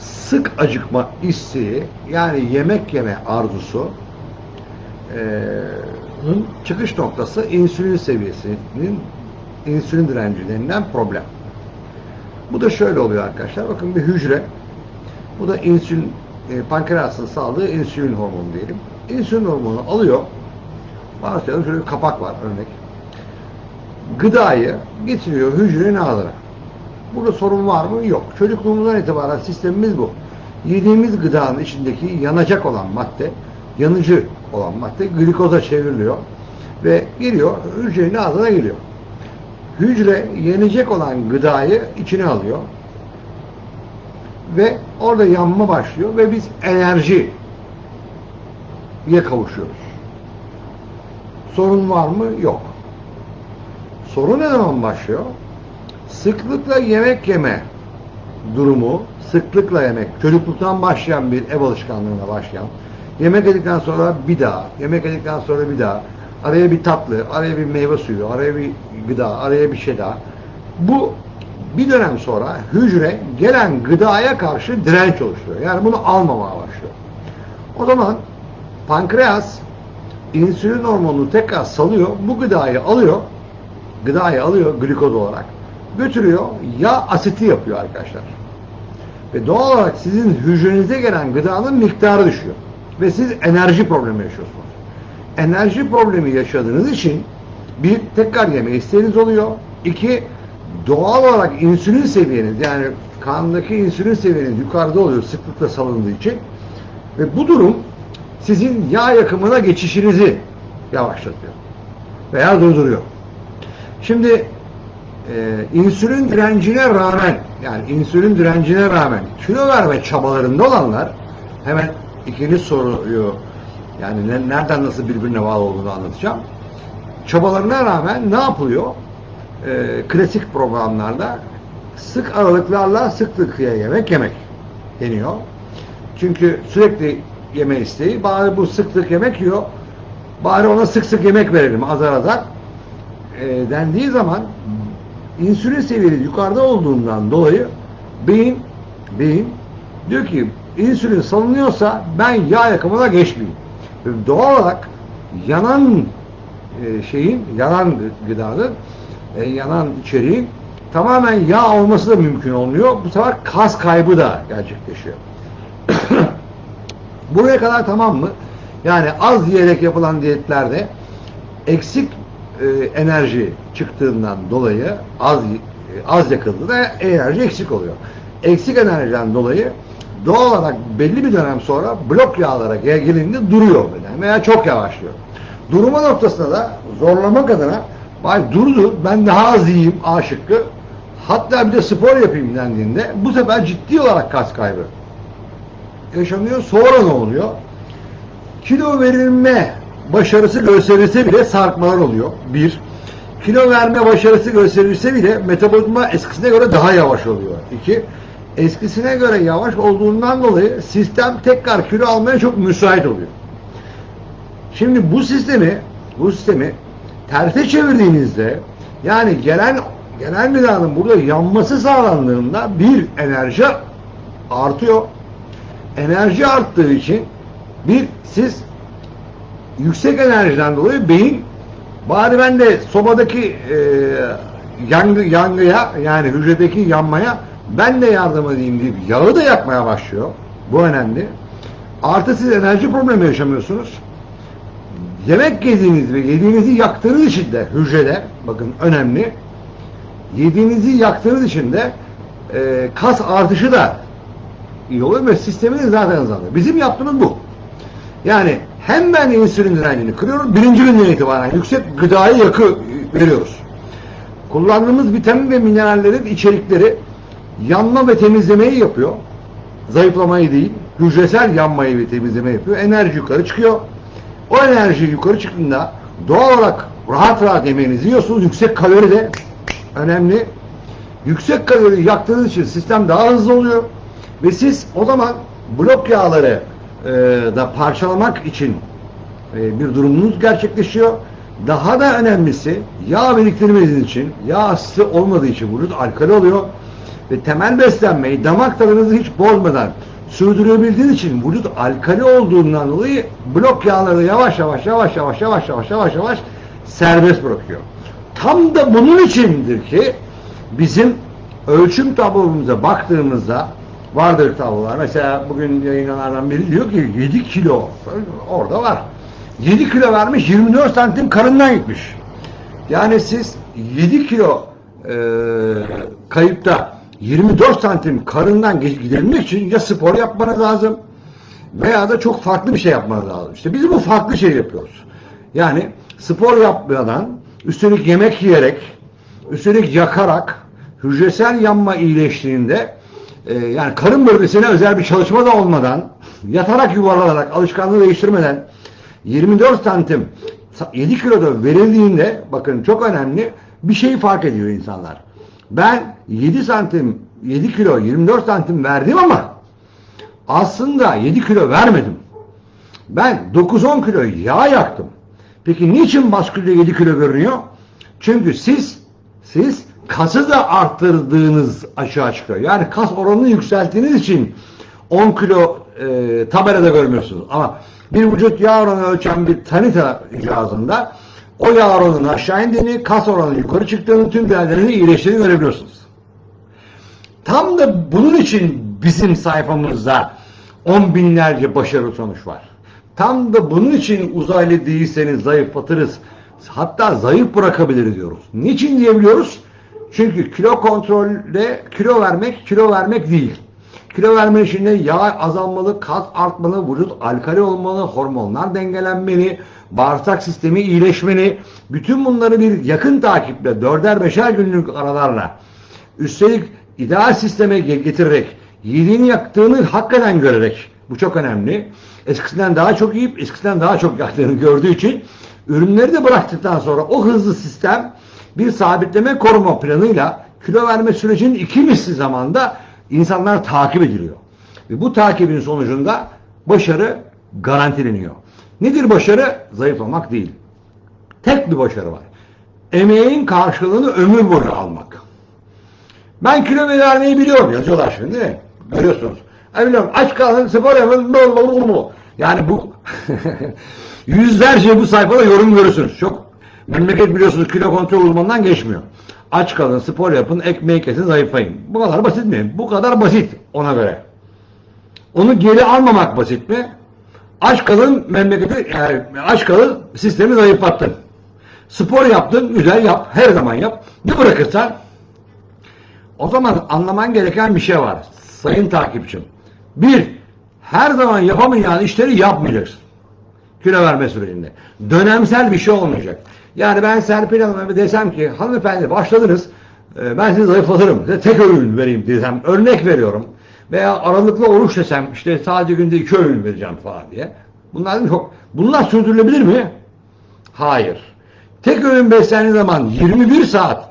sık acıkma isteği yani yemek yeme arzusu nun çıkış noktası insülin seviyesinin insülin direnci denilen problem. Bu da şöyle oluyor arkadaşlar. Bakın bir hücre. Bu da insülin, e, pankreasın sağladığı insülin hormonu diyelim. İnsülin hormonu alıyor. Varsayalım şöyle bir kapak var örnek. Gıdayı getiriyor hücrenin ağzına. Burada sorun var mı? Yok. Çocukluğumuzdan itibaren sistemimiz bu. Yediğimiz gıdanın içindeki yanacak olan madde, yanıcı olan madde glikoza çevriliyor ve geliyor hücrenin ağzına geliyor. Hücre yenecek olan gıdayı içine alıyor ve orada yanma başlıyor ve biz enerjiye kavuşuyoruz. Sorun var mı? Yok. Sorun ne zaman başlıyor? Sıklıkla yemek yeme durumu, sıklıkla yemek, çocukluktan başlayan bir ev alışkanlığına başlayan, yemek yedikten sonra bir daha, yemek yedikten sonra bir daha, araya bir tatlı, araya bir meyve suyu, araya bir gıda, araya bir şey daha. Bu bir dönem sonra hücre gelen gıdaya karşı direnç oluşturuyor. Yani bunu almamaya başlıyor. O zaman pankreas insülin hormonunu tekrar salıyor, bu gıdayı alıyor, gıdayı alıyor glikoz olarak, götürüyor, yağ asiti yapıyor arkadaşlar. Ve doğal olarak sizin hücrenize gelen gıdanın miktarı düşüyor. Ve siz enerji problemi yaşıyorsunuz. Enerji problemi yaşadığınız için bir, tekrar yeme isteğiniz oluyor. İki, doğal olarak insülin seviyeniz yani kandaki insülin seviyeniz yukarıda oluyor sıklıkla salındığı için. Ve bu durum sizin yağ yakımına geçişinizi yavaşlatıyor. Veya durduruyor. Şimdi e, insülin direncine rağmen yani insülin direncine rağmen kilo verme çabalarında olanlar hemen ikinci soruyu yani ne- nereden nasıl birbirine bağlı olduğunu anlatacağım. Çabalarına rağmen ne yapılıyor? E, klasik programlarda sık aralıklarla sıklıkla yemek yemek deniyor. Çünkü sürekli yeme isteği bari bu sıklık yemek yiyor bari ona sık sık yemek verelim azar azar e, dendiği zaman insülin seviyesi yukarıda olduğundan dolayı beyin beyin diyor ki insülin salınıyorsa ben yağ yakımına geçmeyeyim. Doğal olarak yanan e, şeyin yanan gıdanın e, yanan içeriğin tamamen yağ olması da mümkün olmuyor. Bu sefer kas kaybı da gerçekleşiyor. Buraya kadar tamam mı? Yani az yiyerek yapılan diyetlerde eksik e, enerji çıktığından dolayı az e, az yakıldığında enerji eksik oluyor. Eksik enerjiden dolayı doğal olarak belli bir dönem sonra blok yağlara gel- gelindiğinde duruyor beden veya çok yavaşlıyor. Durma noktasında da zorlamak adına Bay durdu ben daha az yiyeyim A şıkkı hatta bir de spor yapayım dendiğinde bu sefer ciddi olarak kas kaybı yaşanıyor. Sonra ne oluyor? Kilo verilme başarısı gösterilse bile sarkmalar oluyor. Bir. Kilo verme başarısı gösterilse bile metabolizma eskisine göre daha yavaş oluyor. İki. Eskisine göre yavaş olduğundan dolayı sistem tekrar kilo almaya çok müsait oluyor. Şimdi bu sistemi bu sistemi terse çevirdiğinizde yani gelen genel gıdanın burada yanması sağlandığında bir enerji artıyor. Enerji arttığı için bir siz yüksek enerjiden dolayı beyin bari ben de sobadaki e, yangı, yangıya yani hücredeki yanmaya ben de yardım edeyim deyip yağı da yakmaya başlıyor. Bu önemli. Artı siz enerji problemi yaşamıyorsunuz. Yemek yediğiniz ve yediğinizi yaktığınız için de hücrede bakın önemli. Yediğinizi yaktığınız için de e, kas artışı da iyi oluyor ve sisteminiz zaten hızlanıyor. Bizim yaptığımız bu. Yani hem ben insülin direncini kırıyorum, birinci günden itibaren yüksek gıdayı yakı veriyoruz. Kullandığımız vitamin ve minerallerin içerikleri yanma ve temizlemeyi yapıyor. Zayıflamayı değil, hücresel yanmayı ve temizlemeyi yapıyor. Enerji yukarı çıkıyor. O enerji yukarı çıktığında doğal olarak rahat rahat yemeğinizi yiyorsunuz. Yüksek kalori de önemli. Yüksek kalori yaktığınız için sistem daha hızlı oluyor. Ve siz o zaman blok yağları da parçalamak için e, bir durumunuz gerçekleşiyor. Daha da önemlisi yağ biriktirmediğiniz için, yağ asiti olmadığı için vücut alkali oluyor. ve temel beslenmeyi damak tadınızı hiç bozmadan sürdürebildiğiniz için vücut alkali olduğundan dolayı blok yağları yavaş yavaş yavaş yavaş yavaş yavaş yavaş yavaş serbest bırakıyor. Tam da bunun içindir ki bizim ölçüm tablomuza baktığımızda vardır tablolar. Mesela bugün yayınlanan biri diyor ki 7 kilo orada var. 7 kilo vermiş 24 santim karından gitmiş. Yani siz 7 kilo e, kayıpta 24 santim karından giderilmek için ya spor yapmanız lazım veya da çok farklı bir şey yapmanız lazım. İşte biz bu farklı şey yapıyoruz. Yani spor yapmadan, üstelik yemek yiyerek, üstelik yakarak, hücresel yanma iyileştiğinde e, yani karın bölgesine özel bir çalışma da olmadan, yatarak yuvarlanarak, alışkanlığı değiştirmeden 24 santim 7 kiloda verildiğinde bakın çok önemli bir şey fark ediyor insanlar. Ben 7 santim 7 kilo 24 santim verdim ama aslında 7 kilo vermedim. Ben 9-10 kilo yağ yaktım. Peki niçin baskülde 7 kilo görünüyor? Çünkü siz siz kası da arttırdığınız açığa çıkıyor. Yani kas oranını yükselttiğiniz için 10 kilo e, tabelada görmüyorsunuz. Ama bir vücut yağ oranı ölçen bir tanita cihazında o yağ oranının aşağı indiğini, kas oranı yukarı çıktığını, tüm değerlerini iyileştiğini görebiliyorsunuz. Tam da bunun için bizim sayfamızda on binlerce başarılı sonuç var. Tam da bunun için uzaylı değilseniz zayıflatırız. Hatta zayıf bırakabiliriz diyoruz. Niçin diyebiliyoruz? Çünkü kilo kontrolde kilo vermek kilo vermek değil. Kilo verme işinde yağ azalmalı, kas artmalı, vücut alkali olmalı, hormonlar dengelenmeli, bağırsak sistemi iyileşmeli. Bütün bunları bir yakın takiple, dörder beşer günlük aralarla üstelik ideal sisteme ge- getirerek, yediğini yaktığını hakikaten görerek, bu çok önemli. Eskisinden daha çok yiyip eskisinden daha çok yaktığını gördüğü için ürünleri de bıraktıktan sonra o hızlı sistem bir sabitleme koruma planıyla kilo verme sürecinin iki misli zamanda insanlar takip ediliyor. Ve bu takibin sonucunda başarı garantileniyor. Nedir başarı? Zayıflamak değil. Tek bir başarı var. Emeğin karşılığını ömür boyu almak. Ben kilo vermeyi biliyorum yazıyorlar şimdi değil mi? Görüyorsunuz. Ben biliyorum aç kalın spor yapın bol bol bol. Yani bu yüzlerce bu sayfada yorum görürsünüz. Çok memleket biliyorsunuz kilo kontrol uzmanından geçmiyor. Aç kalın spor yapın ekmeği kesin zayıflayın. Bu kadar basit mi? Bu kadar basit ona göre. Onu geri almamak basit mi? Aç kalın memleketi yani aç kalın sistemi zayıflattın. Spor yaptın güzel yap her zaman yap. Ne bırakırsan o zaman anlaman gereken bir şey var. Sayın takipçim. Bir, her zaman yapamayacağın işleri yapmayacaksın. Kilo verme sürecinde. Dönemsel bir şey olmayacak. Yani ben Serpil Hanım'a desem ki hanımefendi başladınız e, ben sizi zayıflatırım. Size tek öğün vereyim desem örnek veriyorum. Veya aralıklı oruç desem işte sadece günde iki öğün vereceğim falan diye. Bunlar çok. Bunlar sürdürülebilir mi? Hayır. Tek öğün beslendiğin zaman 21 saat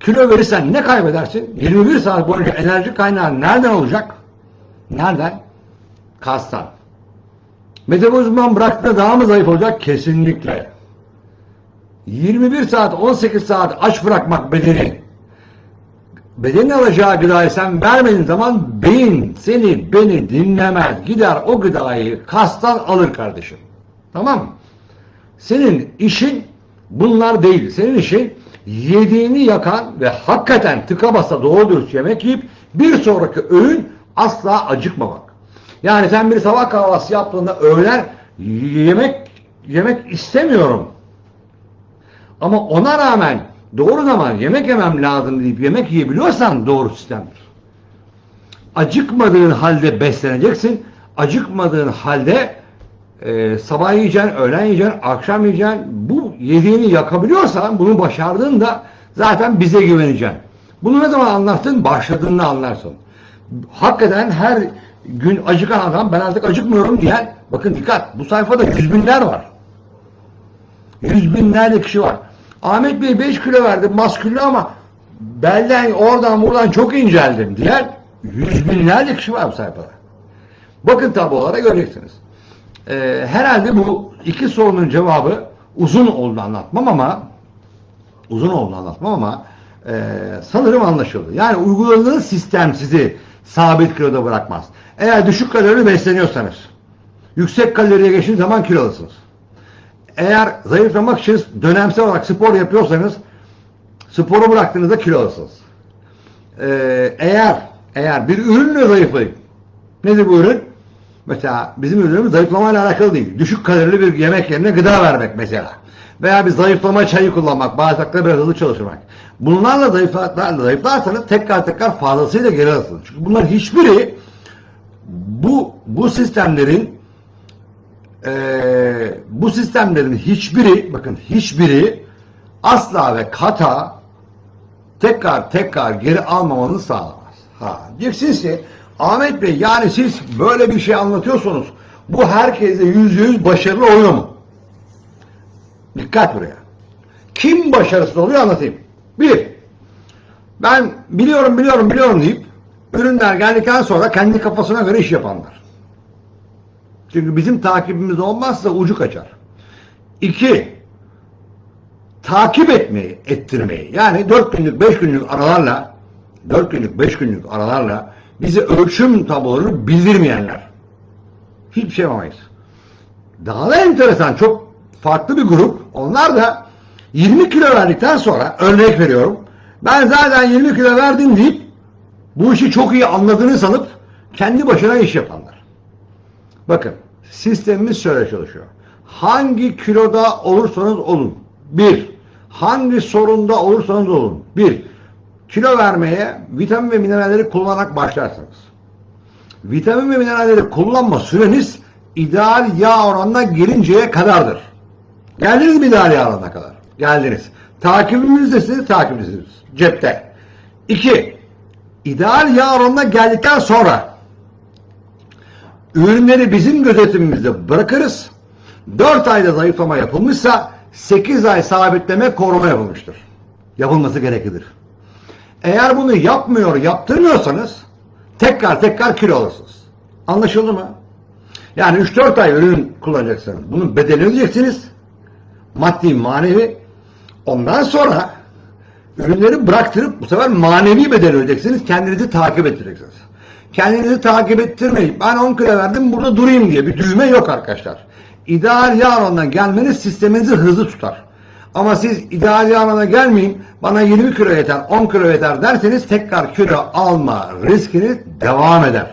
kilo verirsen ne kaybedersin? 21 saat boyunca enerji kaynağı nereden olacak? Nereden? Kastan. Metabolizman bıraktığında daha mı zayıf olacak? Kesinlikle. 21 saat, 18 saat aç bırakmak bedeni. Bedenin alacağı gıdayı sen vermediğin zaman beyin seni, beni dinlemez. Gider o gıdayı kastan alır kardeşim. Tamam? Senin işin bunlar değil. Senin işin yediğini yakan ve hakikaten tıka basa doğru dürüst yemek yiyip bir sonraki öğün asla acıkmamak. Yani sen bir sabah kahvaltısı yaptığında öğlen yemek yemek istemiyorum. Ama ona rağmen doğru zaman yemek yemem lazım deyip yemek yiyebiliyorsan doğru sistemdir. Acıkmadığın halde besleneceksin. Acıkmadığın halde e, sabah yiyeceksin, öğlen yiyeceksin, akşam yiyeceksin. Bu yediğini yakabiliyorsan, bunu başardığında zaten bize güveneceksin. Bunu ne zaman anlattın? Başladığında anlarsın. Hakikaten her gün acıkan adam ben artık acıkmıyorum diyen, bakın dikkat bu sayfada yüz binler var. Yüz binlerce kişi var. Ahmet Bey 5 kilo verdim masküllü ama belden oradan buradan çok inceldim diyen yüz binlerce kişi var bu sayfada. Bakın tablolara göreceksiniz. Ee, herhalde bu iki sorunun cevabı uzun oldu anlatmam ama uzun oldu anlatmam ama Ee, sanırım anlaşıldı. Yani uyguladığınız sistem sizi sabit kiloda bırakmaz. Eğer düşük kalorili besleniyorsanız, yüksek kaloriye geçtiğiniz zaman kilolısınız. Eğer zayıflamak için dönemsel olarak spor yapıyorsanız, sporu bıraktığınızda kilolısınız. Ee, eğer eğer bir ürünle zayıflayıp nedir bu ürün? Mesela bizim ürünümüz zayıflamayla alakalı değil. Düşük kalorili bir yemek yerine gıda vermek mesela. Veya bir zayıflama çayı kullanmak, bağırsakları biraz hızlı çalıştırmak. Bunlarla zayıflarsanız, zayıflarsanız tekrar tekrar fazlasıyla geri alırsınız. Çünkü bunların hiçbiri bu bu sistemlerin eee, bu sistemlerin hiçbiri bakın hiçbiri asla ve kata tekrar tekrar geri almamanı sağlamaz. Ha, diyeceksiniz ki Ahmet Bey yani siz böyle bir şey anlatıyorsunuz. Bu herkese yüzde yüz başarılı oluyor mu? Dikkat buraya. Kim başarısız oluyor anlatayım. Bir, ben biliyorum biliyorum biliyorum deyip ürünler geldikten sonra kendi kafasına göre iş yapanlar. Çünkü bizim takibimiz olmazsa ucu kaçar. İki, takip etmeyi, ettirmeyi. Yani dört günlük, beş günlük aralarla, dört günlük, beş günlük aralarla bize ölçüm tabloları bildirmeyenler. Hiçbir şey yapamayız. Daha da enteresan, çok farklı bir grup. Onlar da 20 kilo verdikten sonra, örnek veriyorum, ben zaten 20 kilo verdim deyip bu işi çok iyi anladığını sanıp kendi başına iş yapanlar. Bakın sistemimiz şöyle çalışıyor. Hangi kiloda olursanız olun. Bir, hangi sorunda olursanız olun. Bir, kilo vermeye vitamin ve mineralleri kullanarak başlarsınız. Vitamin ve mineralleri kullanma süreniz ideal yağ oranına gelinceye kadardır. Geldiniz mi ideal yağ oranına kadar? Geldiniz. Takibimizdesiniz, takibimdesiniz. Cepte. İki, ideal yağ oranına geldikten sonra ürünleri bizim gözetimimizde bırakırız. 4 ayda zayıflama yapılmışsa 8 ay sabitleme koruma yapılmıştır. Yapılması gereklidir. Eğer bunu yapmıyor, yaptırmıyorsanız tekrar tekrar kilo alırsınız. Anlaşıldı mı? Yani 3-4 ay ürün kullanacaksınız. Bunun bedelini ödeyeceksiniz. Maddi, manevi. Ondan sonra ürünleri bıraktırıp bu sefer manevi bedel ödeyeceksiniz. Kendinizi takip ettireceksiniz. Kendinizi takip ettirmeyin. Ben 10 kilo verdim burada durayım diye bir düğme yok arkadaşlar. İdeal yağ oranına gelmeniz sisteminizi hızlı tutar. Ama siz ideal yağ oranına gelmeyin, bana 20 kilo yeter, 10 kilo yeter derseniz tekrar kilo alma riskiniz devam eder.